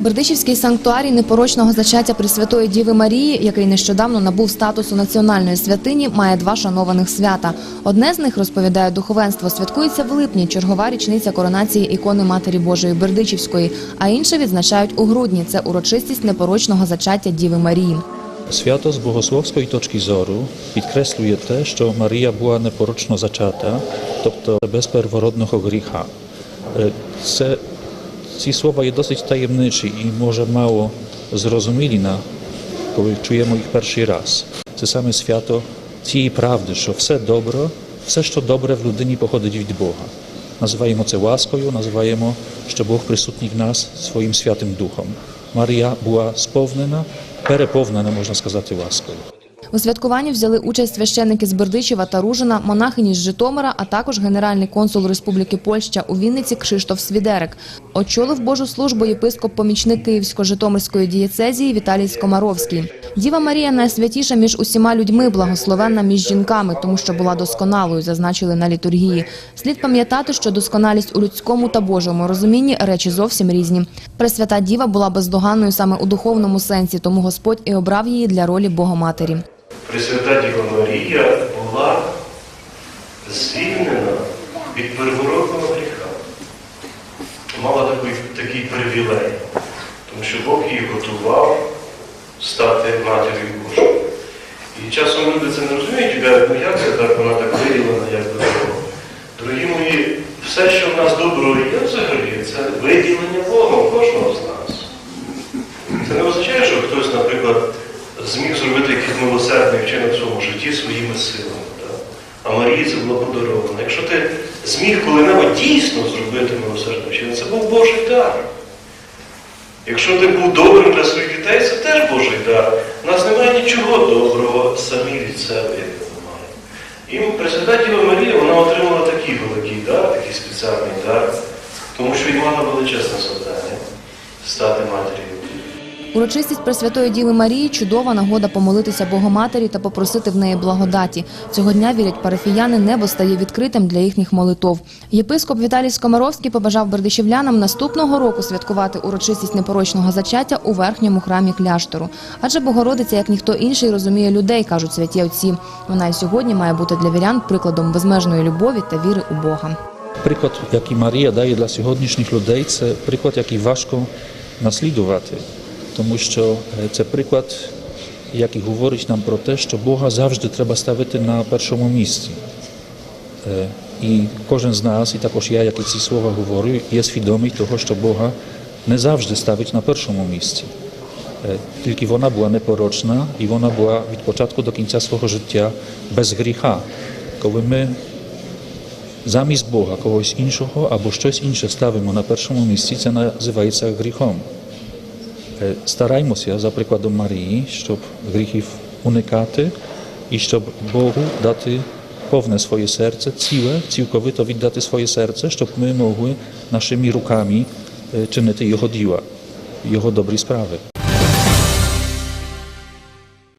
Бердичівський санктуарій непорочного зачаття Пресвятої Діви Марії, який нещодавно набув статусу національної святині, має два шанованих свята. Одне з них, розповідає духовенство, святкується в липні, чергова річниця коронації ікони Матері Божої Бердичівської, а інше відзначають у грудні. Це урочистість непорочного зачаття Діви Марії. Свято з богословської точки зору підкреслює те, що Марія була непорочно зачата, тобто без первородного гріха. Е, Це, ці слова є досить таємничі і може мало зрозумілі, на- коли чуємо їх перший раз. Це саме свято цієї правди, що все добре, все, що добре в людині походить від Бога. Називаємо це ласкою, називаємо, що Бог присутній в нас своїм Святим Духом. Марія була сповнена, переповнена, можна сказати, ласкою. У святкуванні взяли участь священники з Бердичева та Ружина, монахині з Житомира, а також генеральний консул Республіки Польща у Вінниці Кшиштоф Свідерик. Очолив Божу службу єпископ-помічник Київсько-Житомирської дієцезії Віталій Скомаровський. Діва Марія найсвятіша між усіма людьми, благословенна між жінками, тому що була досконалою, зазначили на літургії. Слід пам'ятати, що досконалість у людському та Божому розумінні речі зовсім різні. Пресвята Діва була бездоганною саме у духовному сенсі, тому Господь і обрав її для ролі Богоматері. Пресвята Діва Марія була звільнена від первородного гріха. Мала такий, такий привілей, тому що Бог її готував стати матір'ю Божою. І часом люди це не розуміють кажуть, ну як це так, вона так виділена, як до того. Дорогі мої, все, що в нас доброго є взагалі, це виділення Богом кожного з нас. Це не означає, що хтось, наприклад, зміг зробити якийсь милосердний вчинок в своєму житті своїми силами. Так? А Марії це було подаровано. Якщо ти зміг коли-небудь дійсно зробити милосердний вчинок, це був Божий дар. Якщо ти був добрим для своїх дітей, це теж Божий дар. У нас немає нічого доброго самі від себе, як немає. І Пресвята Марія вона отримала такий великий дар, такий спеціальний дар, тому що й мала величезне завдання стати матір'ю. Урочистість Пресвятої Діви Марії чудова нагода помолитися Богоматері та попросити в неї благодаті. Цього дня вірять парафіяни, небо стає відкритим для їхніх молитов. Єпископ Віталій Скомаровський побажав бердичівлянам наступного року святкувати урочистість непорочного зачаття у верхньому храмі кляштору. Адже Богородиця, як ніхто інший, розуміє людей, кажуть святі отці. Вона й сьогодні має бути для вірян прикладом безмежної любові та віри у Бога. Приклад, який Марія дає для сьогоднішніх людей, це приклад, який важко наслідувати, тому що е, це приклад, який говорить нам про те, що Бога завжди треба ставити на першому місці. Е, І кожен з нас, і також я, як і ці слова говорю, є свідомий того, що Бога не завжди ставить на першому місці. Е, Тільки вона була непорочна і вона була від початку до кінця свого життя без гріха. Коли ми замість Бога когось іншого або щось інше ставимо на першому місці, це називається гріхом. E, starajmy się, za przykładem Marii, żeby grzechów unikaty i żeby Bogu daty powne swoje serce, ciłe, całkowito widdaty swoje serce, żeby my mogli naszymi rukami e, czynić Jego dzieła, Jego dobre sprawy.